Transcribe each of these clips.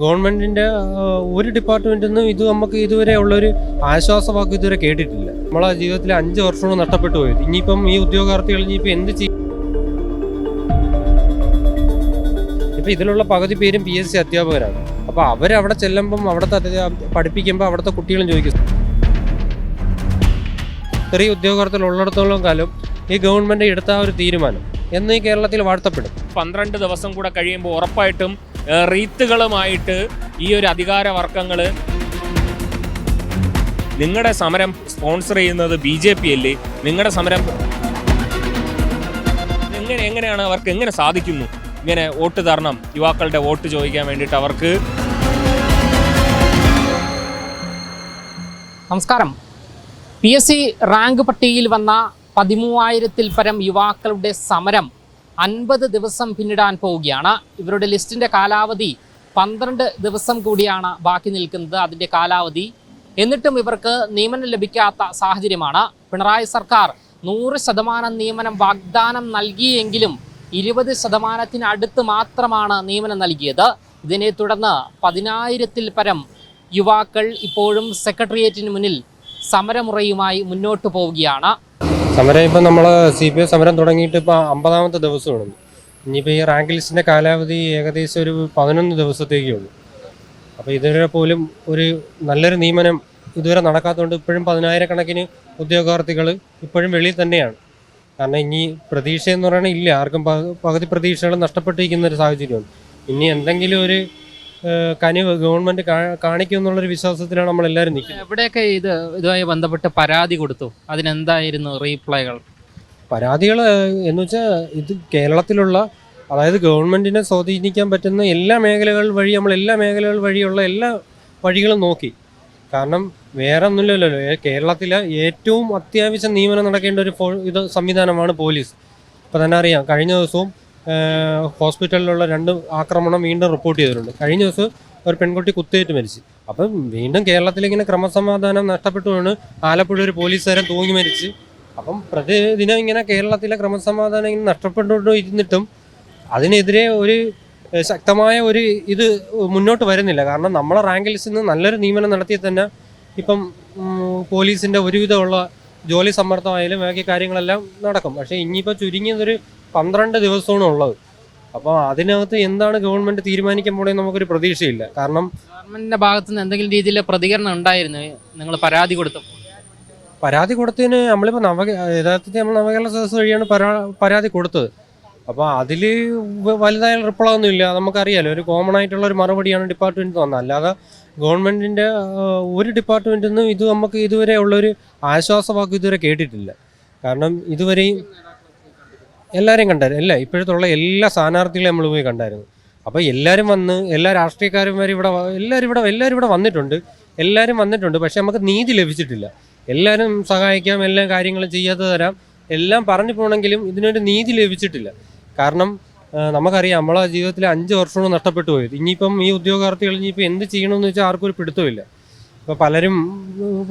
ഗവൺമെന്റിന്റെ ഒരു ഡിപ്പാർട്ട്മെന്റിൽ നിന്നും ഇത് നമുക്ക് ഇതുവരെ ഉള്ളൊരു ആശ്വാസവാക്ക് ഇതുവരെ കേട്ടിട്ടില്ല. നമ്മളെ ജീവിതത്തിൽ അഞ്ച് വർഷവും നഷ്ടപ്പെട്ടു പോയത്. ഇനിയിപ്പം ഈ ഉദ്യോഗാർത്ഥികൾ ഇനിയിപ്പോൾ എന്ത് ചെയ്യും? ഇപ്പൊ ഇതിലുള്ള പകുതി പേരും പി എസ് സി അധ്യാപകരാണ്. അപ്പൊ അവരവിടെ ചെല്ലുമ്പം അവിടുത്തെ പഠിപ്പിക്കുമ്പോൾ അവിടുത്തെ കുട്ടികളും ചോദിക്കും. ചെറിയ ഉദ്യോഗാർത്ഥികൾ ഉള്ളിടത്തോളം കാലം ഈ ഗവൺമെന്റ് എടുത്ത ഒരു തീരുമാനം എന്ന് ഈ കേരളത്തിൽ വാഴ്ത്തപ്പെടും. പന്ത്രണ്ട് ദിവസം കൂടെ കഴിയുമ്പോൾ ഉറപ്പായിട്ടും റീത്തുകളുമായിട്ട് ഈ ഒരു അധികാര വർക്കങ്ങൾ നിങ്ങളുടെ സമരം സ്പോൺസർ ചെയ്യുന്നത് ബി ജെ പി അല്ലേ? നിങ്ങളുടെ സമരം എങ്ങനെ എങ്ങനെയാണ് അവർക്ക് എങ്ങനെ സാധിക്കുന്നു? ഇങ്ങനെ വോട്ട് തരണം യുവാക്കളുടെ വോട്ട് ചോദിക്കാൻ വേണ്ടിയിട്ട് അവർക്ക്? നമസ്കാരം. പി എസ് സി റാങ്ക് പട്ടികയിൽ വന്ന പതിമൂവായിരത്തിൽ പരം യുവാക്കളുടെ സമരം അൻപത് ദിവസം പിന്നിടാൻ പോവുകയാണ്. ഇവരുടെ ലിസ്റ്റിന്റെ കാലാവധി പന്ത്രണ്ട് ദിവസം കൂടിയാണ് ബാക്കി നിൽക്കുന്നത്. അതിന്റെ കാലാവധി എന്നിട്ടും ഇവർക്ക് നിയമനം ലഭിക്കാത്ത സാഹചര്യമാണ്. പിണറായി സർക്കാർ നൂറ് ശതമാനം നിയമനം വാഗ്ദാനം നൽകിയെങ്കിലും ഇരുപത് ശതമാനത്തിനടുത്ത് മാത്രമാണ് നിയമനം നൽകിയത്. ഇതിനെ തുടർന്ന് പതിനായിരത്തിൽ പരം യുവാക്കൾ ഇപ്പോഴും സെക്രട്ടേറിയറ്റിന് മുന്നിൽ സമരമുറയുമായി മുന്നോട്ട് പോവുകയാണ്. സമരം ഇപ്പം നമ്മൾ സി പി എം സമരം തുടങ്ങിയിട്ട് ഇപ്പോൾ അമ്പതാമത്തെ ദിവസമാണ്. ഇനിയിപ്പോൾ ഈ റാങ്ക് ലിസ്റ്റിന്റെ കാലാവധി ഏകദേശം ഒരു പതിനൊന്ന് ദിവസത്തേക്കേ ഉള്ളൂ. അപ്പോൾ ഇതുവരെ പോലും ഒരു നല്ലൊരു നിയമനം ഇതുവരെ നടക്കാത്തതുകൊണ്ട് ഇപ്പോഴും പതിനായിരക്കണക്കിന് ഉദ്യോഗാർത്ഥികൾ ഇപ്പോഴും വെളിയിൽ തന്നെയാണ്. കാരണം ഇനി പ്രതീക്ഷ എന്ന് ഇല്ല. ആർക്കും പക- പകുതി പ്രതീക്ഷകൾ നഷ്ടപ്പെട്ടിരിക്കുന്ന ഒരു സാഹചര്യമാണ്. ഇനി എന്തെങ്കിലും ഒരു കനിവ് ഗവൺമെന്റ് കാണിക്കും എന്നുള്ളൊരു വിശ്വാസത്തിലാണ് നമ്മളെല്ലാവരും നിൽക്കുന്നത്. എവിടെയൊക്കെ ഇത് ഇതുമായി ബന്ധപ്പെട്ട് പരാതി കൊടുത്തു? അതിനെന്തായിരുന്നു റീപ്ലൈകൾ? പരാതികൾ എന്ന് വെച്ചാൽ ഇത് കേരളത്തിലുള്ള അതായത് ഗവൺമെന്റിനെ സ്വാധീനിക്കാൻ പറ്റുന്ന എല്ലാ മേഖലകൾ വഴി നമ്മൾ എല്ലാ മേഖലകൾ വഴിയുള്ള എല്ലാ വഴികളും നോക്കി. കാരണം വേറെ ഒന്നുമില്ലല്ലോ കേരളത്തിലെ ഏറ്റവും അത്യാവശ്യം നിയമനം നടക്കേണ്ട ഒരു ഇത് സംവിധാനമാണ് പോലീസ്. ഇപ്പം തന്നെ അറിയാം കഴിഞ്ഞ ദിവസവും ഹോസ്പിറ്റലിലുള്ള രണ്ട് ആക്രമണം വീണ്ടും റിപ്പോർട്ട് ചെയ്തിട്ടുണ്ട്. കഴിഞ്ഞ ദിവസം ഒരു പെൺകുട്ടി കുത്തേറ്റ് മരിച്ചു. അപ്പം വീണ്ടും കേരളത്തിലിങ്ങനെ ക്രമസമാധാനം നഷ്ടപ്പെട്ടുകൊണ്ട് ആലപ്പുഴ ഒരു പോലീസുകാരൻ തൂങ്ങി മരിച്ച്. അപ്പം പ്രതിദിനം ഇങ്ങനെ കേരളത്തിലെ ക്രമസമാധാനം ഇങ്ങനെ നഷ്ടപ്പെട്ടു ഇരുന്നിട്ടും അതിനെതിരെ ഒരു ശക്തമായ ഒരു ഇത് മുന്നോട്ട് വരുന്നില്ല. കാരണം നമ്മളെ റാങ്ക് നിന്ന് നല്ലൊരു നിയമനം നടത്തി തന്നെ ഇപ്പം പോലീസിന്റെ ഒരുവിധമുള്ള ജോലി സമ്മർദ്ദമായാലും ബാക്കി കാര്യങ്ങളെല്ലാം നടക്കും. പക്ഷേ ഇനിയിപ്പോൾ ചുരുങ്ങിയതൊരു പന്ത്രണ്ട് ദിവസമാണ് ഉള്ളത്. അപ്പോൾ അതിനകത്ത് എന്താണ് ഗവൺമെന്റ് തീരുമാനിക്കാൻ പോണേ നമുക്കൊരു പ്രതീക്ഷയില്ല. കാരണം ഗവൺമെന്റിന്റെ ഭാഗത്തു നിന്ന് എന്തെങ്കിലും രീതിയിൽ പ്രതികരണം ഉണ്ടായിരുന്നു. നിങ്ങൾ പരാതി കൊടുത്തപ്പോൾ പരാതി കൊടുത്തതിന് നമ്മളിപ്പോൾ നവ യഥാർത്ഥത്തിൽ നമ്മൾ നവകേരള സദസ് വഴിയാണ് പരാതി കൊടുത്തത്. അപ്പോൾ അതിൽ വലുതായ റിപ്ലൈ ഒന്നും ഇല്ല. നമുക്കറിയാലോ ഒരു കോമൺ ആയിട്ടുള്ള ഒരു മറുപടിയാണ് ഡിപ്പാർട്ട്മെന്റ് തന്നത്. അല്ലാതെ ഗവൺമെന്റിന്റെ ഒരു ഡിപ്പാർട്ട്മെന്റിൽ നിന്നും ഇത് നമുക്ക് ഇതുവരെ ഉള്ളൊരു ആശ്വാസവാക്ക് ഇതുവരെ കേട്ടിട്ടില്ല. കാരണം ഇതുവരെയും എല്ലാവരെയും കണ്ടായിരുന്നു. അല്ല ഇപ്പോഴത്തുള്ള എല്ലാ സ്ഥാനാർത്ഥികളെയും നമ്മൾ പോയി കണ്ടായിരുന്നു. അപ്പോൾ എല്ലാവരും വന്ന് എല്ലാ രാഷ്ട്രീയക്കാരും വരെ ഇവിടെ എല്ലാവരും ഇവിടെ എല്ലാവരും ഇവിടെ വന്നിട്ടുണ്ട്. എല്ലാവരും വന്നിട്ടുണ്ട് പക്ഷെ നമുക്ക് നീതി ലഭിച്ചിട്ടില്ല. എല്ലാവരും സഹായിക്കാം എല്ലാ കാര്യങ്ങളും ചെയ്യാതെ തരാം. എല്ലാം പറഞ്ഞു പോകണമെങ്കിലും ഇതിനൊരു നീതി ലഭിച്ചിട്ടില്ല. കാരണം നമുക്കറിയാം നമ്മളെ ജീവിതത്തിൽ അഞ്ച് വർഷമാണ് നഷ്ടപ്പെട്ടു പോയത്. ഇനിയിപ്പം ഈ ഉദ്യോഗാർത്ഥികൾ ഇനിയിപ്പോൾ എന്ത് ചെയ്യണമെന്ന് വെച്ചാൽ ആർക്കും ഒരു പിടുത്തമില്ല. ഇപ്പോൾ പലരും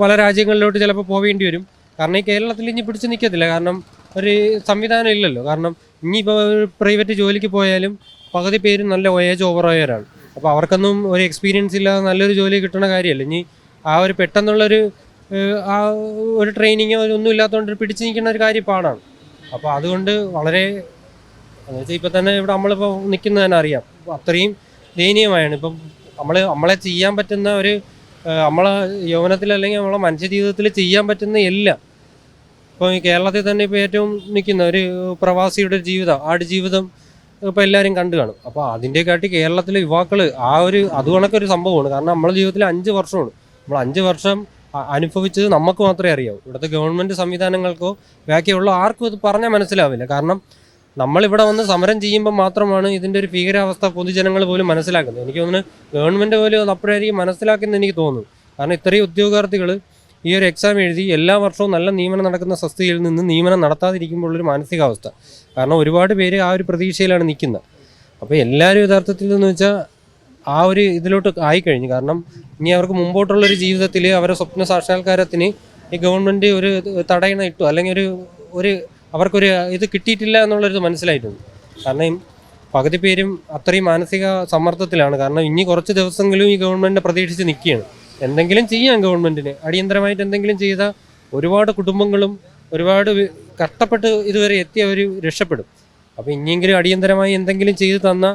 പല രാജ്യങ്ങളിലോട്ട് ചിലപ്പോൾ പോവേണ്ടി വരും. കാരണം ഈ കേരളത്തിൽ ഇനി പിടിച്ചു നിൽക്കത്തില്ല. കാരണം ഒരു സംവിധാനം ഇല്ലല്ലോ. കാരണം ഇനിയിപ്പോൾ പ്രൈവറ്റ് ജോലിക്ക് പോയാലും പകുതി പേരും നല്ല ഏജ് ഓവറായവരാണ് അപ്പോൾ അവർക്കൊന്നും ഒരു എക്സ്പീരിയൻസ് ഇല്ലാതെ നല്ലൊരു ജോലി കിട്ടുന്ന കാര്യമല്ല. ഇനി ആ ഒരു പെട്ടെന്നുള്ളൊരു ആ ഒരു ട്രെയിനിങ്ങോ ഒന്നും ഇല്ലാത്തതുകൊണ്ട് പിടിച്ചു നിൽക്കുന്ന ഒരു കാര്യം പാടാണ് അപ്പോൾ അതുകൊണ്ട് വളരെ എന്ന് വെച്ചാൽ ഇപ്പം തന്നെ ഇവിടെ നമ്മളിപ്പോൾ നിൽക്കുന്നത് തന്നെ അറിയാം. അത്രയും ദയനീയമായാണ്. ഇപ്പം നമ്മൾ നമ്മളെ ചെയ്യാൻ പറ്റുന്ന ഒരു നമ്മളെ യൗവനത്തിൽ അല്ലെങ്കിൽ നമ്മളെ മനുഷ്യ ജീവിതത്തിൽ ചെയ്യാൻ പറ്റുന്ന എല്ലാം ഇപ്പോൾ ഈ കേരളത്തിൽ തന്നെ ഇപ്പോൾ ഏറ്റവും നിൽക്കുന്ന ഒരു പ്രവാസിയുടെ ജീവിതം ആട് ജീവിതം ഇപ്പോൾ എല്ലാവരും കണ്ടു കാണും. അപ്പോൾ അതിന്റെക്കാട്ടി കേരളത്തിലെ യുവാക്കൾ ആ ഒരു അത് കണക്കൊരു സംഭവമാണ്. കാരണം നമ്മളെ ജീവിതത്തിൽ അഞ്ച് വർഷമാണ്. നമ്മൾ അഞ്ച് വർഷം അനുഭവിച്ചത് നമുക്ക് മാത്രമേ അറിയാവൂ. ഇവിടുത്തെ ഗവൺമെന്റ് സംവിധാനങ്ങൾക്കോ ബാക്കിയുള്ള ആർക്കും ഇത് പറഞ്ഞാൽ മനസ്സിലാവില്ല. കാരണം നമ്മളിവിടെ വന്ന് സമരം ചെയ്യുമ്പോൾ മാത്രമാണ് ഇതിന്റെ ഒരു ഭീകരാവസ്ഥ പൊതുജനങ്ങൾ പോലും മനസ്സിലാക്കുന്നത്. എനിക്ക് തോന്നുന്നു ഗവൺമെന്റ് പോലും അത് അപ്പോഴായിരിക്കും മനസ്സിലാക്കുന്നത് എനിക്ക് തോന്നുന്നു. കാരണം ഇത്രയും ഉദ്യോഗാർത്ഥികൾ ഈ ഒരു എക്സാം എഴുതി എല്ലാ വർഷവും നല്ല നിയമനം നടക്കുന്ന സ്വസ്ഥയിൽ നിന്ന് നിയമനം നടത്താതിരിക്കുമ്പോഴൊരു മാനസികാവസ്ഥ. കാരണം ഒരുപാട് പേര് ആ ഒരു പ്രതീക്ഷയിലാണ് നിൽക്കുന്നത്. അപ്പോൾ എല്ലാവരും യഥാർത്ഥത്തിൽ എന്ന് വെച്ചാൽ ആ ഒരു ഇതിലോട്ട് ആയിക്കഴിഞ്ഞു. കാരണം ഇനി അവർക്ക് മുമ്പോട്ടുള്ളൊരു ജീവിതത്തിൽ അവരുടെ സ്വപ്ന സാക്ഷാത്കാരത്തിന് ഈ ഗവൺമെന്റ് ഒരു തടയണ ഇട്ടു. അല്ലെങ്കിൽ ഒരു ഒരു അവർക്കൊരു ഇത് കിട്ടിയിട്ടില്ല എന്നുള്ളൊരു മനസ്സിലായിട്ടുണ്ട്. കാരണം പകുതി പേരും അത്രയും മാനസിക സമ്മർദ്ദത്തിലാണ്. കാരണം ഇനി കുറച്ച് ദിവസങ്ങളും ഈ ഗവൺമെന്റിനെ പ്രതീക്ഷിച്ച് നിൽക്കുകയാണ്. എന്തെങ്കിലും ചെയ്യാം ഗവൺമെന്റിന്. അടിയന്തരമായിട്ട് എന്തെങ്കിലും ചെയ്താൽ ഒരുപാട് കുടുംബങ്ങളും ഒരുപാട് കഷ്ടപ്പെട്ട് ഇതുവരെ എത്തിയവർ രക്ഷപ്പെടും. അപ്പോൾ ഇനിയെങ്കിലും അടിയന്തരമായി എന്തെങ്കിലും ചെയ്തു തന്ന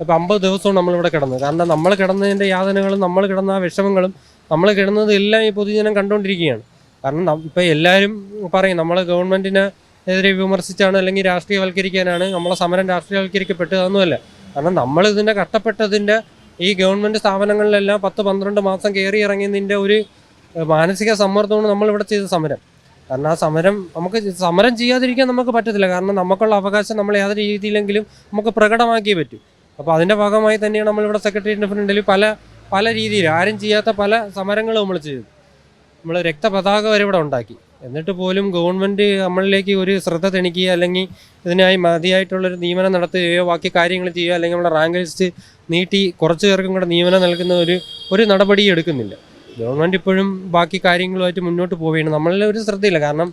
ഇപ്പോൾ അമ്പത് ദിവസവും നമ്മളിവിടെ കിടന്നു. കാരണം നമ്മൾ കിടന്നതിന്റെ യാതനകളും നമ്മൾ കിടന്ന ആ വിഷമങ്ങളും നമ്മൾ കിടന്നത് എല്ലാം ഈ പൊതുജനം കണ്ടുകൊണ്ടിരിക്കുകയാണ് കാരണം ഇപ്പോൾ എല്ലാവരും പറയും നമ്മൾ ഗവൺമെന്റിനെ എതിരെ വിമർശിച്ചാണ് അല്ലെങ്കിൽ രാഷ്ട്രീയവൽക്കരിക്കാനാണ് നമ്മളെ സമരം രാഷ്ട്രീയവൽക്കരിക്കപ്പെട്ടതൊന്നുമല്ല കാരണം നമ്മൾ ഇതിന്റെ കഷ്ടപ്പെട്ടതിന്റെ ഈ ഗവൺമെന്റ് സ്ഥാപനങ്ങളിലെല്ലാം പത്ത് പന്ത്രണ്ട് മാസം കയറി ഇറങ്ങിയതിന്റെ ഒരു മാനസിക സമ്മർദ്ദമാണ് നമ്മളിവിടെ ചെയ്ത സമരം. കാരണം ആ സമരം നമുക്ക് സമരം ചെയ്യാതിരിക്കാൻ നമുക്ക് പറ്റത്തില്ല. കാരണം നമുക്കുള്ള അവകാശം നമ്മൾ യാതൊരു രീതിയിലെങ്കിലും നമുക്ക് പ്രകടമാക്കിയേ പറ്റൂ. അപ്പോൾ അതിന്റെ ഭാഗമായി തന്നെയാണ് നമ്മളിവിടെ സെക്രട്ടേറിയറ്റിന്റെ ഫ്രണ്ടിൽ പല പല രീതിയിൽ ആരും ചെയ്യാത്ത പല സമരങ്ങളും നമ്മൾ ചെയ്തു നമ്മൾ രക്തപതാക വരെ ഇവിടെ ഉണ്ടാക്കി. എന്നിട്ട് പോലും ഗവൺമെന്റ് നമ്മളിലേക്ക് ഒരു ശ്രദ്ധ തെണിക്കുക അല്ലെങ്കിൽ ഇതിനായി മതിയായിട്ടുള്ളൊരു നിയമനം നടത്തുകയോ ബാക്കി കാര്യങ്ങൾ ചെയ്യുകയോ അല്ലെങ്കിൽ നമ്മുടെ റാങ്ക് ലിസ്റ്റ് നീട്ടി കുറച്ച് പേർക്കും കൂടെ നിയമനം നൽകുന്ന ഒരു ഒരു നടപടി എടുക്കുന്നില്ല. ഗവൺമെന്റ് ഇപ്പോഴും ബാക്കി കാര്യങ്ങളുമായിട്ട് മുന്നോട്ട് പോവുകയാണ്. നമ്മളിൽ ഒരു ശ്രദ്ധയില്ല. കാരണം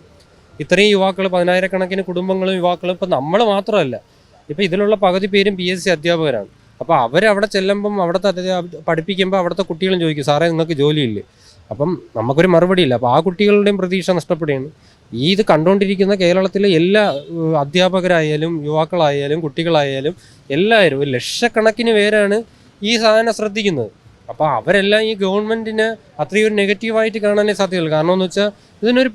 ഇത്രയും യുവാക്കൾ പതിനായിരക്കണക്കിന് കുടുംബങ്ങളും യുവാക്കളും ഇപ്പം നമ്മൾ മാത്രമല്ല. ഇപ്പം ഇതിലുള്ള പകുതി പേരും പി എസ് സി അധ്യാപകരാണ്. അപ്പോൾ അവരവിടെ ചെല്ലുമ്പം അവിടുത്തെ പഠിപ്പിക്കുമ്പോൾ അവിടുത്തെ കുട്ടികളും ചോദിക്കും സാറേ നിങ്ങൾക്ക് ജോലിയില്ലേ? അപ്പം നമുക്കൊരു മറുപടി ഇല്ല അപ്പോൾ ആ കുട്ടികളുടെയും പ്രതീക്ഷ നഷ്ടപ്പെടുകയാണ്. ഈ ഇത് കണ്ടുകൊണ്ടിരിക്കുന്ന കേരളത്തിലെ എല്ലാ അധ്യാപകരായാലും യുവാക്കളായാലും കുട്ടികളായാലും എല്ലാവരും ലക്ഷക്കണക്കിന് പേരാണ് ഈ സാധനം ശ്രദ്ധിക്കുന്നത്. അപ്പോൾ അവരെല്ലാം ഈ ഗവൺമെന്റിന് അത്രയും ഒരു നെഗറ്റീവായിട്ട് കാണാനേ സാധ്യതയുള്ളൂ. കാരണം എന്ന് വെച്ചാൽ ഇതിനൊരു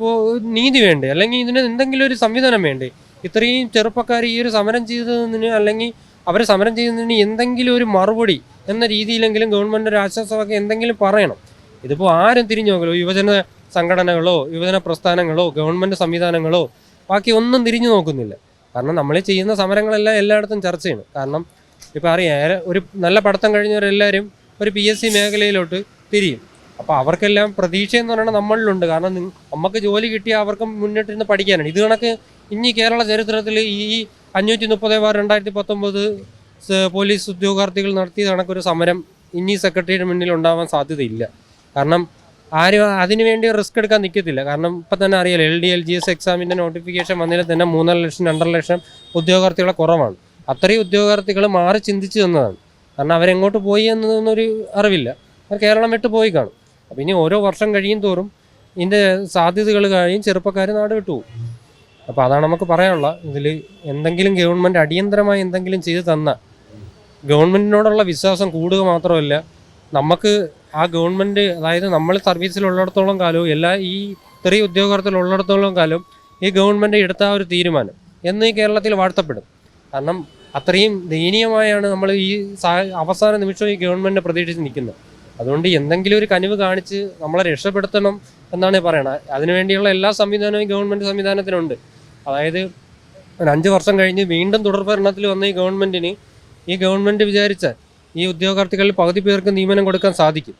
നീതി വേണ്ടേ? അല്ലെങ്കിൽ ഇതിന് എന്തെങ്കിലും ഒരു സംവിധാനം വേണ്ടേ? ഇത്രയും ചെറുപ്പക്കാർ ഈ ഒരു സമരം ചെയ്തതിന് അല്ലെങ്കിൽ അവർ സമരം ചെയ്യുന്നതിന് എന്തെങ്കിലും ഒരു മറുപടി എന്ന രീതിയിലെങ്കിലും ഗവൺമെന്റ് ഒരു ആശ്വാസമൊക്കെ എന്തെങ്കിലും പറയണം. ഇതിപ്പോൾ ആരും തിരിഞ്ഞു നോക്കലോ യുവജന സംഘടനകളോ യുവജന പ്രസ്ഥാനങ്ങളോ ഗവൺമെന്റ് സംവിധാനങ്ങളോ ബാക്കി ഒന്നും തിരിഞ്ഞു നോക്കുന്നില്ല. കാരണം നമ്മൾ ചെയ്യുന്ന സമരങ്ങളെല്ലാം എല്ലായിടത്തും ചർച്ചയാണ്. കാരണം ഇപ്പോൾ അറിയാം ഒരു നല്ല പഠിത്തം കഴിഞ്ഞവരെല്ലാവരും ഒരു പി എസ് സി മേഖലയിലോട്ട് തിരിയും. അപ്പോൾ അവർക്കെല്ലാം പ്രതീക്ഷ എന്ന് പറയുന്നത് നമ്മളിലുണ്ട്. കാരണം നമുക്ക് ജോലി കിട്ടിയാൽ അവർക്കും മുന്നിട്ടിരുന്ന് പഠിക്കാനാണ്. ഇത് കണക്ക് ഇനി കേരള ചരിത്രത്തിൽ ഈ അഞ്ഞൂറ്റി മുപ്പത് ബാർ രണ്ടായിരത്തി പത്തൊമ്പത് പോലീസ് ഉദ്യോഗാർത്ഥികൾ നടത്തിയ കണക്കൊരു സമരം ഇനി സെക്രട്ടറിയുടെ മുന്നിൽ ഉണ്ടാവാൻ സാധ്യതയില്ല. കാരണം ആരും അതിനുവേണ്ടി റിസ്ക് എടുക്കാൻ നിൽക്കത്തില്ല കാരണം ഇപ്പം തന്നെ അറിയാലോ L D L G S എക്സാമിന്റെ നോട്ടിഫിക്കേഷൻ വന്നതിൽ തന്നെ മൂന്നര ലക്ഷം രണ്ടര ലക്ഷം ഉദ്യോഗാർത്ഥികളെ കുറവാണ്. അത്രയും ഉദ്യോഗാർത്ഥികൾ മാറി ചിന്തിച്ചു തന്നതാണ് കാരണം അവരെങ്ങോട്ട് പോയി എന്നതൊന്നൊരു അറിവില്ല. അവർ കേരളം വിട്ട് പോയി കാണും. അപ്പം ഇനി ഓരോ വർഷം കഴിയും തോറും ഇതിന്റെ സാധ്യതകൾ കഴിയും ചെറുപ്പക്കാർ നാട് വിട്ടു പോകും. അപ്പോൾ അതാണ് നമുക്ക് പറയാനുള്ള. ഇതിൽ എന്തെങ്കിലും ഗവൺമെന്റ് അടിയന്തരമായി എന്തെങ്കിലും ചെയ്തു തന്ന ഗവൺമെന്റിനോടുള്ള വിശ്വാസം കൂടുക മാത്രമല്ല നമുക്ക് ആ ഗവൺമെന്റ് അതായത് നമ്മൾ സർവീസിലുള്ളിടത്തോളം കാലവും എല്ലാ ഈ ചെറിയ ഉദ്യോഗത്തിലുള്ളിടത്തോളം കാലം ഈ ഗവൺമെന്റ് എടുത്ത ഒരു തീരുമാനം എന്ന് ഈ കേരളത്തിൽ വാഴ്ത്തപ്പെടും. കാരണം അത്രയും ദയനീയമായാണ് നമ്മൾ ഈ അവസാന നിമിഷം ഈ ഗവൺമെന്റ് പ്രതീക്ഷിച്ച് നിൽക്കുന്നത്. അതുകൊണ്ട് എന്തെങ്കിലും ഒരു കനിവ് കാണിച്ച് നമ്മളെ രക്ഷപ്പെടുത്തണം എന്നാണ് പറയണത്. അതിനുവേണ്ടിയുള്ള എല്ലാ സംവിധാനവും ഗവൺമെന്റ് സംവിധാനത്തിനുണ്ട്. അതായത് ഒരു അഞ്ച് വർഷം കഴിഞ്ഞ് വീണ്ടും തുടർഭരണത്തിൽ വന്ന ഈ ഗവൺമെന്റിന് ഈ ഗവൺമെന്റ് വിചാരിച്ചാൽ ഈ ഉദ്യോഗാർത്ഥികളിൽ പകുതി പേർക്ക് നിയമനം കൊടുക്കാൻ സാധിക്കും.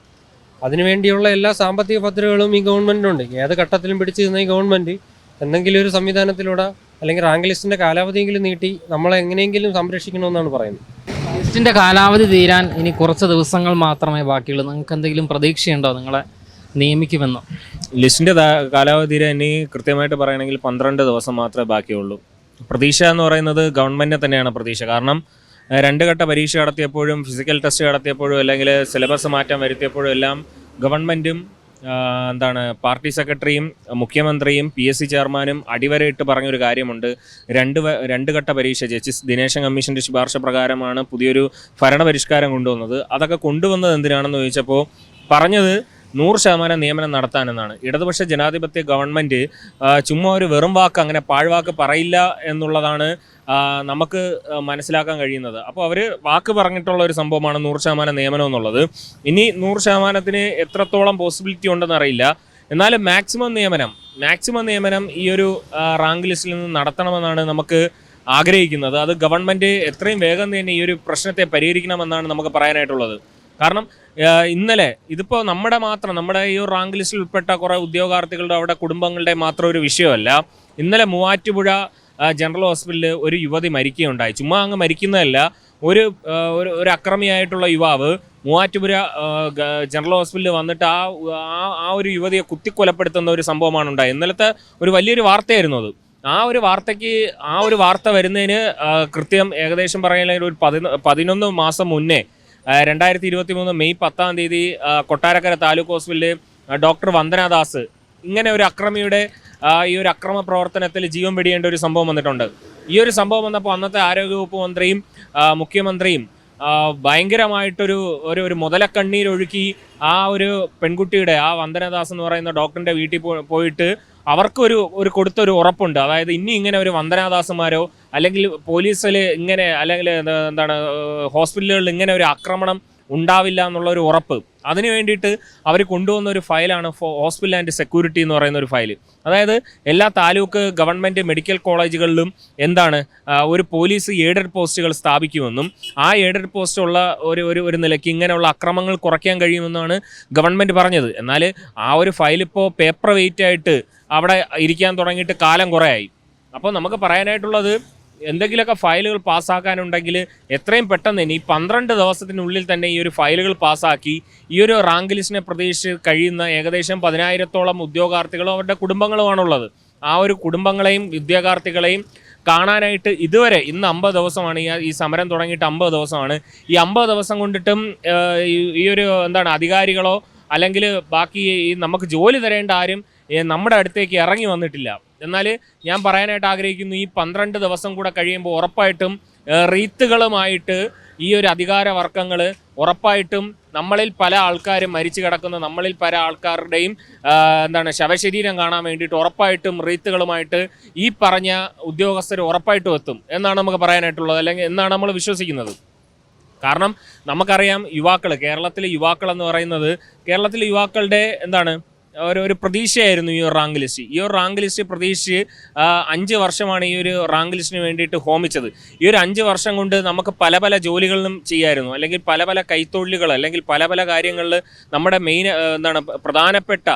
അതിനുവേണ്ടിയുള്ള എല്ലാ സാമ്പത്തിക ഭദ്രതകളും ഈ ഗവൺമെന്റിനുണ്ട് ഏത് ഘട്ടത്തിലും പിടിച്ചു നിന്ന ഈ ഗവൺമെന്റ് എന്തെങ്കിലും ഒരു സംവിധാനത്തിലൂടെ അല്ലെങ്കിൽ റാങ്ക് ലിസ്റ്റിന്റെ കാലാവധിയെങ്കിലും നീട്ടി നമ്മളെ എങ്ങനെയെങ്കിലും സംരക്ഷിക്കണമെന്നാണ് പറയുന്നത്. ലിസ്റ്റിന്റെ കാലാവധി തീരാൻ ഇനി കുറച്ച് ദിവസങ്ങൾ മാത്രമേ ബാക്കിയുള്ളൂ. നിങ്ങൾക്ക് എന്തെങ്കിലും പ്രതീക്ഷയുണ്ടോ നിങ്ങളെ നിയമിക്കുമെന്നോ? ലിസ്റ്റിന്റെ കാലാവധി തീരാൻ ഇനി കൃത്യമായിട്ട് പറയണമെങ്കിൽ പന്ത്രണ്ട് ദിവസം മാത്രമേ ബാക്കിയുള്ളൂ. പ്രതീക്ഷ എന്ന് പറയുന്നത് ഗവൺമെന്റിനെ തന്നെയാണ് പ്രതീക്ഷ. കാരണം രണ്ട് ഘട്ട പരീക്ഷ നടത്തിയപ്പോഴും ഫിസിക്കൽ ടെസ്റ്റ് നടത്തിയപ്പോഴും അല്ലെങ്കിൽ സിലബസ് മാറ്റം വരുത്തിയപ്പോഴും എല്ലാം ഗവൺമെന്റും എന്താണ് പാർട്ടി സെക്രട്ടറിയും മുഖ്യമന്ത്രിയും പി എസ് സി ചെയർമാനും അടിവരയിട്ട് പറഞ്ഞൊരു കാര്യമുണ്ട്. രണ്ട് രണ്ട് ഘട്ട പരീക്ഷ ജസ്റ്റിസ് ദിനേശൻ കമ്മീഷന്റെ ശുപാർശ പ്രകാരമാണ് പുതിയൊരു ഭരണപരിഷ്കാരം കൊണ്ടുവന്നത്. അതൊക്കെ കൊണ്ടുവന്നത് എന്തിനാണെന്ന് ചോദിച്ചപ്പോൾ പറഞ്ഞത് നൂറ് ശതമാനം നിയമനം നടത്താനെന്നാണ്. ഇടതുപക്ഷ ജനാധിപത്യ ഗവൺമെന്റ് ചുമ്മാ ഒരു വെറും വാക്ക് അങ്ങനെ പാഴ്വാക്ക് പറയില്ല എന്നുള്ളതാണ് നമുക്ക് മനസ്സിലാക്കാൻ കഴിയുന്നത്. അപ്പോൾ അവർ വാക്ക് പറഞ്ഞിട്ടുള്ള ഒരു സംഭവമാണ് നൂറ് ശതമാനം നിയമനം എന്നുള്ളത്. ഇനി നൂറ് ശതമാനത്തിന് എത്രത്തോളം പോസിബിലിറ്റി ഉണ്ടെന്ന് അറിയില്ല. എന്നാലും മാക്സിമം നിയമനം മാക്സിമം നിയമനം ഈ ഒരു റാങ്ക് ലിസ്റ്റിൽ നിന്ന് നടത്തണമെന്നാണ് നമുക്ക് ആഗ്രഹിക്കുന്നത്. അത് ഗവൺമെന്റ് എത്രയും വേഗം തന്നെ ഈ ഒരു പ്രശ്നത്തെ പരിഹരിക്കണമെന്നാണ് നമുക്ക് പറയാനായിട്ടുള്ളത്. കാരണം ഇന്നലെ ഇതിപ്പോൾ നമ്മുടെ മാത്രം നമ്മുടെ ഈ റാങ്ക് ലിസ്റ്റിൽ ഉൾപ്പെട്ട കുറേ ഉദ്യോഗാർത്ഥികളുടെ അവിടെ കുടുംബങ്ങളുടെ മാത്രം ഒരു വിഷയമല്ല. ഇന്നലെ മൂവാറ്റുപുഴ ജനറൽ ഹോസ്പിറ്റലിൽ ഒരു യുവതി മരിക്കുകയുണ്ടായി. ചുമ്മാ അങ്ങ് മരിക്കുന്നതല്ല ഒരു ഒരു അക്രമിയായിട്ടുള്ള യുവാവ് മൂവാറ്റുപുര ജനറൽ ഹോസ്പിറ്റലിൽ വന്നിട്ട് ആ ആ- ഒരു യുവതിയെ കുത്തിക്കൊലപ്പെടുത്തുന്ന ഒരു സംഭവമാണ് ഉണ്ടായത്. ഇന്നലത്തെ ഒരു വലിയൊരു വാർത്തയായിരുന്നു അത്. ആ ഒരു വാർത്തയ്ക്ക് ആ ഒരു വാർത്ത വരുന്നതിന് കൃത്യം ഏകദേശം പറയുകയാണെങ്കിൽ ഒരു പതിനൊ പതിനൊന്ന് മാസം മുന്നേ രണ്ടായിരത്തി ഇരുപത്തി മൂന്ന് മെയ് പത്താം തീയതി കൊട്ടാരക്കര താലൂക്ക് ഹോസ്പിറ്റലിൽ ഡോക്ടർ വന്ദനാദാസ് ഇങ്ങനെ ഒരു അക്രമിയുടെ ഈ ഒരു അക്രമ പ്രവർത്തനത്തിൽ ജീവൻ വെടിയേണ്ട ഒരു സംഭവം വന്നിട്ടുണ്ട്. ഈ ഒരു സംഭവം വന്നപ്പോൾ അന്നത്തെ ആരോഗ്യവകുപ്പ് മന്ത്രിയും മുഖ്യമന്ത്രിയും ഭയങ്കരമായിട്ടൊരു ഒരു ഒരു മുതലക്കണ്ണീരൊഴുക്കി ആ ഒരു പെൺകുട്ടിയുടെ ആ വന്ദനദാസ് എന്ന് പറയുന്ന ഡോക്ടറിന്റെ വീട്ടിൽ പോയിട്ട് അവർക്കൊരു ഒരു കൊടുത്തൊരു ഉറപ്പുണ്ട്. അതായത് ഇനി ഇങ്ങനെ ഒരു വന്ദനാദാസുമാരോ അല്ലെങ്കിൽ പോലീസിൽ ഇങ്ങനെ അല്ലെങ്കിൽ എന്താണ് ഹോസ്പിറ്റലുകളിൽ ഇങ്ങനെ ഒരു ആക്രമണം ഉണ്ടാവില്ല എന്നുള്ള ഒരു ഉറപ്പ്. അതിനു വേണ്ടിയിട്ട് അവർ കൊണ്ടുവന്ന ഒരു ഫയലാണ് ഹോസ്പിറ്റൽ ആൻഡ് സെക്യൂരിറ്റി എന്ന് പറയുന്ന ഒരു ഫയൽ അതായത് എല്ലാ താലൂക്ക് ഗവൺമെന്റ് മെഡിക്കൽ കോളേജുകളിലും എന്താണ് ഒരു പോലീസ് എയ്ഡഡ് പോസ്റ്റുകൾ സ്ഥാപിക്കുമെന്നും ആ എയ്ഡഡ് പോസ്റ്റുള്ള ഒരു ഒരു ഒരു നിലയ്ക്ക് ഇങ്ങനെയുള്ള അക്രമങ്ങൾ കുറയ്ക്കാൻ കഴിയുമെന്നാണ് ഗവൺമെന്റ് പറഞ്ഞത്. എന്നാൽ ആ ഒരു ഫയൽ പേപ്പർ വെയിറ്റ് ആയിട്ട് അവിടെ ഇരിക്കാൻ തുടങ്ങിയിട്ട് കാലം കുറേ ആയി അപ്പോൾ നമുക്ക് പറയാനായിട്ടുള്ളത് എന്തെങ്കിലുമൊക്കെ ഫയലുകൾ പാസ്സാക്കാനുണ്ടെങ്കിൽ എത്രയും പെട്ടെന്ന് തന്നെ ഈ പന്ത്രണ്ട് ദിവസത്തിനുള്ളിൽ തന്നെ ഈ ഒരു ഫയലുകൾ പാസ്സാക്കി ഈ ഒരു റാങ്ക് ലിസ്റ്റിനെ പ്രതീക്ഷിച്ച് കഴിയുന്ന ഏകദേശം പതിനായിരത്തോളം ഉദ്യോഗാർത്ഥികളും അവരുടെ കുടുംബങ്ങളുമാണുള്ളത്. ആ ഒരു കുടുംബങ്ങളെയും ഉദ്യോഗാർത്ഥികളെയും കാണാനായിട്ട് ഇതുവരെ ഇന്ന് അമ്പത് ദിവസമാണ് ഈ ഈ സമരം തുടങ്ങിയിട്ട് അമ്പത് ദിവസമാണ്. ഈ അമ്പത് ദിവസം കൊണ്ടിട്ടും ഈ- ഒരു എന്താണ് അധികാരികളോ അല്ലെങ്കിൽ ബാക്കി ഈ നമുക്ക് ജോലി തരേണ്ട ആരും നമ്മുടെ അടുത്തേക്ക് ഇറങ്ങി വന്നിട്ടില്ല. എന്നാൽ ഞാൻ പറയാനായിട്ട് ആഗ്രഹിക്കുന്നു ഈ പന്ത്രണ്ട് ദിവസം കൂടെ കഴിയുമ്പോൾ ഉറപ്പായിട്ടും റീത്തുകളുമായിട്ട് ഈ ഒരു അധികാര വർക്കങ്ങൾ ഉറപ്പായിട്ടും നമ്മളിൽ പല ആൾക്കാരും മരിച്ചു കിടക്കുന്ന. നമ്മളിൽ പല ആൾക്കാരുടെയും എന്താണ് ശവശരീരം കാണാൻ വേണ്ടിയിട്ട് ഉറപ്പായിട്ടും റീത്തുകളുമായിട്ട് ഈ പറഞ്ഞ ഉദ്യോഗസ്ഥർ ഉറപ്പായിട്ടും എത്തും എന്നാണ് നമുക്ക് പറയാനായിട്ടുള്ളത്. അല്ലെങ്കിൽ എന്നാണ് നമ്മൾ വിശ്വസിക്കുന്നത്? കാരണം നമുക്കറിയാം യുവാക്കൾ കേരളത്തിലെ യുവാക്കൾ എന്ന് പറയുന്നത് കേരളത്തിലെ യുവാക്കളുടെ എന്താണ് ഒരു ഒരു പ്രതീക്ഷയായിരുന്നു ഈ ഒരു റാങ്ക് ലിസ്റ്റ്. ഈ ഒരു റാങ്ക് ലിസ്റ്റ് പ്രതീക്ഷിച്ച് അഞ്ച് വർഷമാണ് ഈ ഒരു റാങ്ക് ലിസ്റ്റിന് വേണ്ടിയിട്ട് ഹോമിച്ചത്. ഈ ഒരു അഞ്ച് വർഷം കൊണ്ട് നമുക്ക് പല പല ജോലികളിലും ചെയ്യായിരുന്നു. അല്ലെങ്കിൽ പല പല കൈത്തൊഴിലുകൾ അല്ലെങ്കിൽ പല പല കാര്യങ്ങളിൽ നമ്മുടെ മെയിൻ എന്താണ് പ്രധാനപ്പെട്ട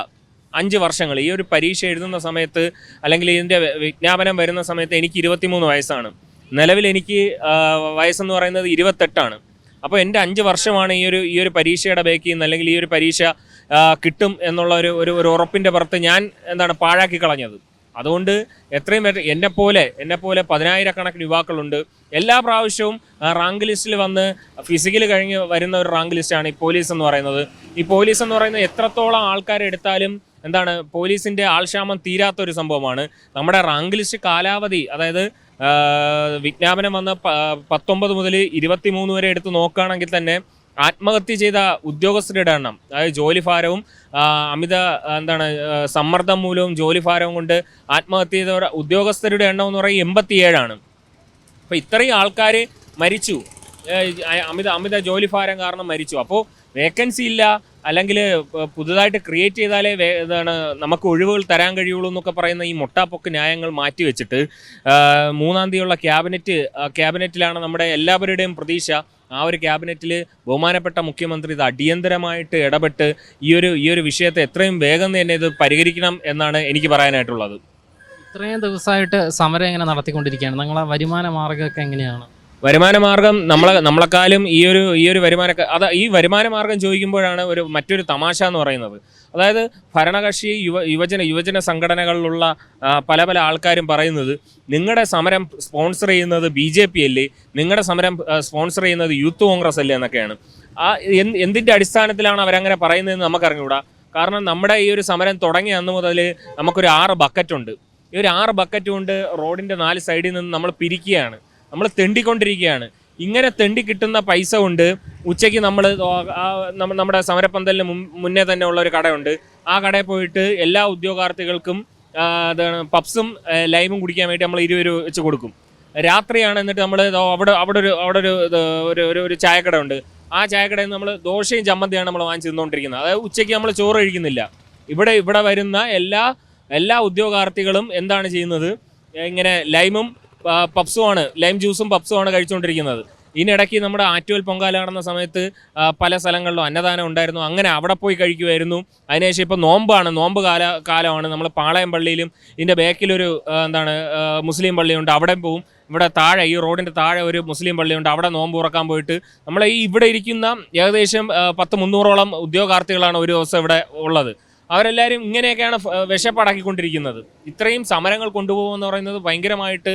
അഞ്ച് വർഷങ്ങൾ. ഈ ഒരു പരീക്ഷ എഴുതുന്ന സമയത്ത് അല്ലെങ്കിൽ ഇതിന്റെ വിജ്ഞാപനം വരുന്ന സമയത്ത് എനിക്ക് ഇരുപത്തിമൂന്ന് വയസ്സാണ്. നിലവിൽ എനിക്ക് വയസ്സെന്ന് പറയുന്നത് ഇരുപത്തെട്ടാണ്. അപ്പോൾ എന്റെ അഞ്ച് വർഷമാണ് ഈ ഒരു ഈ ഒരു പരീക്ഷയുടെ ബേക്കിൽ നിന്ന് അല്ലെങ്കിൽ ഈ ഒരു പരീക്ഷ കിട്ടും എന്നുള്ള ഒരു ഒരു ഒരു ഉറപ്പിന്റെ പുറത്ത് ഞാൻ എന്താണ് പാഴാക്കി കളഞ്ഞത്. അതുകൊണ്ട് എത്രയും എന്നെപ്പോലെ എന്നെപ്പോലെ പതിനായിരക്കണക്കിന് യുവാക്കളുണ്ട്. എല്ലാ പ്രാവശ്യവും റാങ്ക് ലിസ്റ്റിൽ വന്ന് ഫിസിക്കൽ കഴിഞ്ഞ് വരുന്ന ഒരു റാങ്ക് ലിസ്റ്റാണ് ഈ പോലീസ് എന്ന് പറയുന്നത്. ഈ പോലീസ് എന്ന് പറയുന്നത് എത്രത്തോളം ആൾക്കാരെ എടുത്താലും എന്താണ് പോലീസിന്റെ ആൾക്ഷാമം തീരാത്ത ഒരു സംഭവമാണ്. നമ്മുടെ റാങ്ക് ലിസ്റ്റ് കാലാവധി അതായത് വിജ്ഞാപനം വന്ന പത്തൊമ്പത് മുതൽ ഇരുപത്തി മൂന്ന് വരെ എടുത്ത് നോക്കുകയാണെങ്കിൽ തന്നെ ആത്മഹത്യ ചെയ്ത ഉദ്യോഗസ്ഥരുടെ എണ്ണം അതായത് ജോലിഭാരവും അമിത എന്താണ് സമ്മർദ്ദം മൂലവും ജോലിഭാരവും കൊണ്ട് ആത്മഹത്യ ചെയ്ത ഉദ്യോഗസ്ഥരുടെ എണ്ണം എന്ന് പറയുന്നത് എൺപത്തിയേഴാണ്. അപ്പോൾ ഇത്രയും ആൾക്കാർ മരിച്ചു. അമിത അമിത ജോലിഭാരം കാരണം മരിച്ചു. അപ്പോൾ വേക്കൻസി ഇല്ല അല്ലെങ്കിൽ പുതുതായിട്ട് ക്രിയേറ്റ് ചെയ്താലേ ഇതാണ് നമുക്ക് ഒഴിവുകൾ തരാൻ കഴിയുള്ളൂ എന്നൊക്കെ പറയുന്ന ഈ മുട്ടാപ്പൊക്ക് ന്യായങ്ങൾ മാറ്റിവെച്ചിട്ട് മൂന്നാം തീയതിയുള്ള ക്യാബിനറ്റ് ക്യാബിനറ്റിലാണ് നമ്മുടെ എല്ലാവരുടെയും പ്രതീക്ഷ. ആ ഒരു ക്യാബിനറ്റിൽ ബഹുമാനപ്പെട്ട മുഖ്യമന്ത്രി ഇത് അടിയന്തരമായിട്ട് ഇടപെട്ട് ഈ ഒരു ഈ ഒരു വിഷയത്തെ എത്രയും വേഗം തന്നെ ഇത് പരിഹരിക്കണം എന്നാണ് എനിക്ക് പറയാനായിട്ടുള്ളത്. ഇത്രയും ദിവസമായിട്ട് സമരം എങ്ങനെ നടത്തിക്കൊണ്ടിരിക്കുകയാണ്? നിങ്ങളെ വരുമാന മാർഗമൊക്കെ എങ്ങനെയാണ്? വരുമാന മാർഗം നമ്മളെ നമ്മളെക്കാളും ഈ ഒരു ഈ ഒരു വരുമാന അത് ഈ വരുമാന മാർഗം ചോദിക്കുമ്പോഴാണ് ഒരു മറ്റൊരു തമാശ എന്ന് പറയുന്നത്. അതായത് ഭരണകക്ഷി യുവ യുവജന യുവജന സംഘടനകളിലുള്ള പല പല ആൾക്കാരും പറയുന്നത് നിങ്ങളുടെ സമരം സ്പോൺസർ ചെയ്യുന്നത് ബി ജെ പി അല്ലേ? നിങ്ങളുടെ സമരം സ്പോൺസർ ചെയ്യുന്നത് യൂത്ത് കോൺഗ്രസ് അല്ലേ എന്നൊക്കെയാണ്. ആ എന്ത് എന്തിന്റെ അടിസ്ഥാനത്തിലാണ് അവരങ്ങനെ പറയുന്നതെന്ന് നമുക്കറിഞ്ഞൂടാ. കാരണം നമ്മുടെ ഈ ഒരു സമരം തുടങ്ങിയ അന്ന് മുതൽ നമുക്കൊരു ആറ് ബക്കറ്റുണ്ട് ഈ ഒരു ആറ് ബക്കറ്റ് കൊണ്ട് റോഡിന്റെ നാല് സൈഡിൽ നിന്ന് നമ്മൾ പിരിക്കുകയാണ്. നമ്മൾ തെണ്ടിക്കൊണ്ടിരിക്കുകയാണ്. ഇങ്ങനെ തെണ്ടി കിട്ടുന്ന പൈസ കൊണ്ട് ഉച്ചയ്ക്ക് നമ്മൾ നമ്മുടെ സമരപ്പന്തലിന് മുന്നേ തന്നെ ഉള്ള ഒരു കടയുണ്ട്. ആ കടയിൽ പോയിട്ട് എല്ലാ ഉദ്യോഗാർത്ഥികൾക്കും അതാണ് പപ്സും ലൈമും കുടിക്കാൻ വേണ്ടി നമ്മൾ ഇരുപത് രൂപ വെച്ച് കൊടുക്കും. രാത്രിയാണ് എന്നിട്ട് നമ്മൾ അവിടെ അവിടെ ഒരു അവിടെ ഒരു ഒരു ഒരു ചായക്കട ഉണ്ട്. ആ ചായക്കടയിൽ നമ്മൾ ദോശയും ചമ്മന്തിയാണ് നമ്മൾ വാങ്ങിച്ച് തിന്നുകൊണ്ടിരിക്കുന്നത് അതായത് ഉച്ചയ്ക്ക് നമ്മൾ ചോറ് കഴിക്കുന്നില്ല. ഇവിടെ ഇവിടെ വരുന്ന എല്ലാ എല്ലാ ഉദ്യോഗാർത്ഥികളും എന്താണ് ചെയ്യുന്നത്? ഇങ്ങനെ ലൈമും പപ്സുമാണ് ലൈം ജ്യൂസും പപ്സുമാണ് കഴിച്ചുകൊണ്ടിരിക്കുന്നത്. ഇതിനിടയ്ക്ക് നമ്മുടെ ആറ്റുവൽ പൊങ്കാല നടന്ന സമയത്ത് പല സ്ഥലങ്ങളിലും അന്നദാനം ഉണ്ടായിരുന്നു. അങ്ങനെ അവിടെ പോയി കഴിക്കുമായിരുന്നു അതിനുശേഷം ഇപ്പോൾ നോമ്പാണ്. നോമ്പ് കാല കാലമാണ്. നമ്മൾ പാളയം പള്ളിയിലും ഇതിന്റെ ബാക്കിലൊരു എന്താണ് മുസ്ലിം പള്ളിയുണ്ട്. അവിടെ പോവും. ഇവിടെ താഴെ ഈ റോഡിന്റെ താഴെ ഒരു മുസ്ലിം പള്ളിയുണ്ട്. അവിടെ നോമ്പ് ഉറക്കാൻ പോയിട്ട് നമ്മൾ ഈ ഇവിടെ ഇരിക്കുന്ന ഏകദേശം പത്ത് മുന്നൂറോളം ഉദ്യോഗാർത്ഥികളാണ് ഒരു ദിവസം ഇവിടെ ഉള്ളത്. അവരെല്ലാവരും ഇങ്ങനെയൊക്കെയാണ് വിശപ്പടക്കിക്കൊണ്ടിരിക്കുന്നത്. ഇത്രയും സമരങ്ങൾ കൊണ്ടുപോകുമെന്ന് പറയുന്നത് ഭയങ്കരമായിട്ട്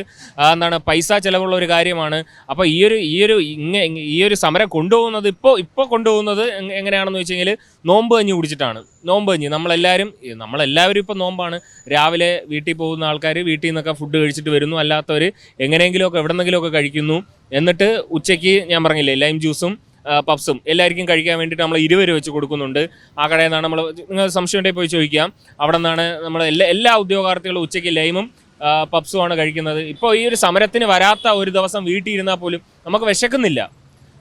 എന്താണ് പൈസ ചിലവുള്ള ഒരു കാര്യമാണ്. അപ്പോൾ ഈ ഒരു ഈ ഒരു ഇങ്ങ ഈ ഒരു സമരം കൊണ്ടുപോകുന്നത് ഇപ്പോൾ ഇപ്പോൾ കൊണ്ടുപോകുന്നത് എങ്- എങ്ങനെയാണെന്ന് വെച്ച് കഴിഞ്ഞാൽ നോമ്പ് കഞ്ഞി കുടിച്ചിട്ടാണ്. നോമ്പ് കഞ്ഞി. നമ്മളെല്ലാവരും നമ്മളെല്ലാവരും ഇപ്പോൾ നോമ്പാണ്. രാവിലെ വീട്ടിൽ പോകുന്ന ആൾക്കാർ വീട്ടിൽ നിന്നൊക്കെ ഫുഡ് കഴിച്ചിട്ട് വരുന്നു. അല്ലാത്തവർ എങ്ങനെയെങ്കിലുമൊക്കെ എവിടെന്നെങ്കിലുമൊക്കെ കഴിക്കുന്നു. എന്നിട്ട് ഉച്ചയ്ക്ക് ഞാൻ പറഞ്ഞില്ലേ ലൈം ജ്യൂസും പപ്സും എല്ലാവർക്കും കഴിക്കാൻ വേണ്ടിയിട്ട് നമ്മൾ ഇരുപത് രൂപ വെച്ച് കൊടുക്കുന്നുണ്ട്. ആ കടയിൽ നിന്നാണ് നമ്മൾ നിങ്ങൾ സംശയം ഉണ്ടെങ്കിൽ പോയി ചോദിക്കാം. അവിടെ നിന്നാണ് നമ്മൾ എല്ലാ എല്ലാ ഉദ്യോഗാർത്ഥികളും ഉച്ചയ്ക്ക് ലൈമും പപ്സുമാണ് കഴിക്കുന്നത്. ഇപ്പോൾ ഈ ഒരു സമരത്തിന് വരാത്ത ഒരു ദിവസം വീട്ടിൽ ഇരുന്നാൽ പോലും നമുക്ക് വിശക്കുന്നില്ല.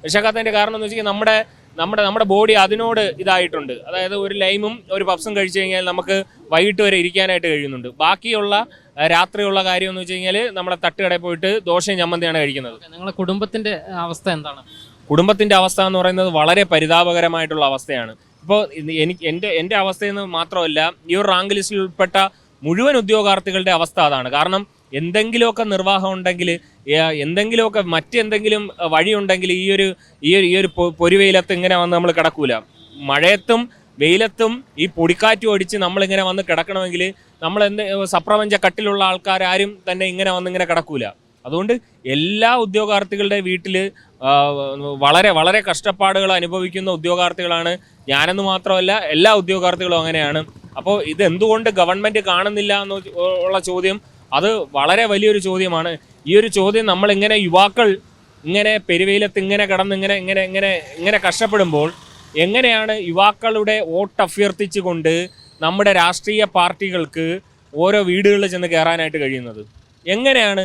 വിശക്കാത്തതിന്റെ കാരണം എന്ന് വെച്ചാൽ നമ്മുടെ നമ്മുടെ നമ്മുടെ ബോഡി അതിനോട് ഇതായിട്ടുണ്ട്. അതായത് ഒരു ലൈമും ഒരു പപ്സും കഴിച്ചു കഴിഞ്ഞാൽ നമുക്ക് വൈകിട്ട് വരെ ഇരിക്കാനായിട്ട് കഴിയുന്നുണ്ട്. ബാക്കിയുള്ള രാത്രിയുള്ള കാര്യം എന്ന് വെച്ച് കഴിഞ്ഞാൽ നമ്മുടെ തട്ടുകടയിൽ പോയിട്ട് ദോശയും ചമ്മന്തിയാണ് കഴിക്കുന്നത്. നിങ്ങളുടെ കുടുംബത്തിന്റെ അവസ്ഥ എന്താണ്? കുടുംബത്തിന്റെ അവസ്ഥ എന്ന് പറയുന്നത് വളരെ പരിതാപകരമായിട്ടുള്ള അവസ്ഥയാണ്. ഇപ്പോൾ എനിക്ക് എന്റെ എന്റെ അവസ്ഥയെന്ന് മാത്രമല്ല ഈ ഒരു റാങ്ക് ലിസ്റ്റിൽ ഉൾപ്പെട്ട മുഴുവൻ ഉദ്യോഗാർത്ഥികളുടെ അവസ്ഥ അതാണ്. കാരണം എന്തെങ്കിലുമൊക്കെ നിർവാഹം ഉണ്ടെങ്കിൽ എന്തെങ്കിലുമൊക്കെ മറ്റെന്തെങ്കിലും വഴിയുണ്ടെങ്കിൽ ഈ ഒരു ഈ ഒരു ഈ ഒരു പൊരുവെയിലത്ത് ഇങ്ങനെ വന്ന് നമ്മൾ കിടക്കൂല. മഴയത്തും വെയിലത്തും ഈ പൊടിക്കാറ്റും അടിച്ച് നമ്മളിങ്ങനെ വന്ന് കിടക്കണമെങ്കിൽ നമ്മൾ എന്ത് സപ്രപഞ്ച കട്ടിലുള്ള ആൾക്കാരും തന്നെ ഇങ്ങനെ വന്ന് ഇങ്ങനെ കിടക്കൂല. അതുകൊണ്ട് എല്ലാ ഉദ്യോഗാർത്ഥികളുടെ വീട്ടിൽ വളരെ വളരെ കഷ്ടപ്പാടുകൾ അനുഭവിക്കുന്ന ഉദ്യോഗാർത്ഥികളാണ് ഞാനെന്ന് മാത്രമല്ല എല്ലാ ഉദ്യോഗാർത്ഥികളും അങ്ങനെയാണ്. അപ്പോൾ ഇത് എന്തുകൊണ്ട് ഗവൺമെന്റ് കാണുന്നില്ല എന്ന് ഉള്ള ചോദ്യം അത് വളരെ വലിയൊരു ചോദ്യമാണ്. ഈ ഒരു ചോദ്യം നമ്മളിങ്ങനെ യുവാക്കൾ ഇങ്ങനെ പെരുവെയിലത്ത് ഇങ്ങനെ കടന്ന് ഇങ്ങനെ ഇങ്ങനെ ഇങ്ങനെ ഇങ്ങനെ കഷ്ടപ്പെടുമ്പോൾ എങ്ങനെയാണ് യുവാക്കളുടെ വോട്ട് അഭ്യർത്ഥിച്ചുകൊണ്ട് നമ്മുടെ രാഷ്ട്രീയ പാർട്ടികൾക്ക് ഓരോ വീടുകളിൽ ചെന്ന് കയറാനായിട്ട് കഴിയുന്നത്? എങ്ങനെയാണ്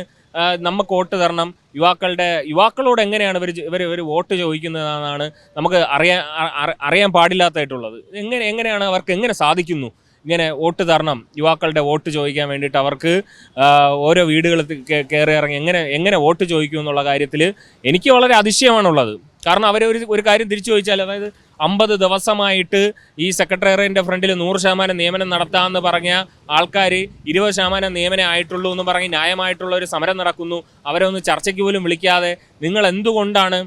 നമുക്ക് വോട്ട് തരണം. യുവാക്കളുടെ യുവാക്കളോട് എങ്ങനെയാണ് ഇവർ ഇവർ ഇവർ വോട്ട് ചോദിക്കുന്നതെന്നാണ് നമുക്ക് അറിയാൻ അറിയാൻ പാടില്ലാത്തതായിട്ടുള്ളത്. എങ്ങനെ എങ്ങനെയാണ് അവർക്ക് എങ്ങനെ സാധിക്കുന്നു? ഇങ്ങനെ വോട്ട് തരണം. യുവാക്കളുടെ വോട്ട് ചോദിക്കാൻ വേണ്ടിയിട്ട് അവർക്ക് ഓരോ വീടുകളിൽ കയറി ഇറങ്ങി എങ്ങനെ എങ്ങനെ വോട്ട് ചോദിക്കും എന്നുള്ള കാര്യത്തിൽ എനിക്ക് വളരെ അതിശയമാണുള്ളത്. കാരണം അവർ ഒരു ഒരു കാര്യം തിരിച്ചു ചോദിച്ചാൽ അതായത് അമ്പത് ദിവസമായിട്ട് ഈ സെക്രട്ടേറിയറ്റിന്റെ ഫ്രണ്ടിൽ നൂറ് ശതമാനം നിയമനം നടത്താമെന്ന് പറഞ്ഞ ആൾക്കാർ ഇരുപത് ശതമാനം നിയമനം ആയിട്ടുള്ളൂ എന്ന് പറഞ്ഞ് ന്യായമായിട്ടുള്ള ഒരു സമരം നടക്കുന്നു. അവരെ ഒന്ന് ചർച്ചയ്ക്ക് പോലും വിളിക്കാതെ നിങ്ങൾ എന്തുകൊണ്ടാണ്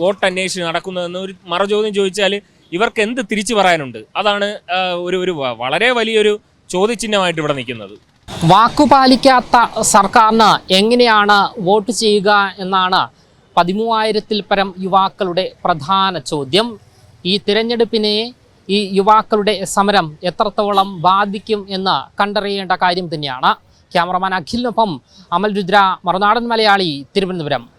വോട്ട് അന്വേഷിച്ച് നടക്കുന്നതെന്ന് ഒരു മറുചോദ്യം ചോദിച്ചാൽ ഇവർക്ക് എന്ത് തിരിച്ചു പറയാനുണ്ട്? അതാണ് ഒരു ഒരു വളരെ വലിയൊരു ചോദ്യചിഹ്നമായിട്ട് ഇവിടെ നിൽക്കുന്നത്. വാക്കുപാലിക്കാത്ത സർക്കാരിന് എങ്ങനെയാണ് വോട്ട് ചെയ്യുക എന്നാണ് പതിമൂവായിരത്തിൽ പരം യുവാക്കളുടെ പ്രധാന ചോദ്യം. ഈ തിരഞ്ഞെടുപ്പിനെ ഈ യുവാക്കളുടെ സമരം എത്രത്തോളം ബാധിക്കും എന്ന് കണ്ടറിയേണ്ട കാര്യം തന്നെയാണ്. ക്യാമറമാൻ അഖിലിനൊപ്പം അമൽ രുദ്ര മറുനാടൻ മലയാളി തിരുവനന്തപുരം.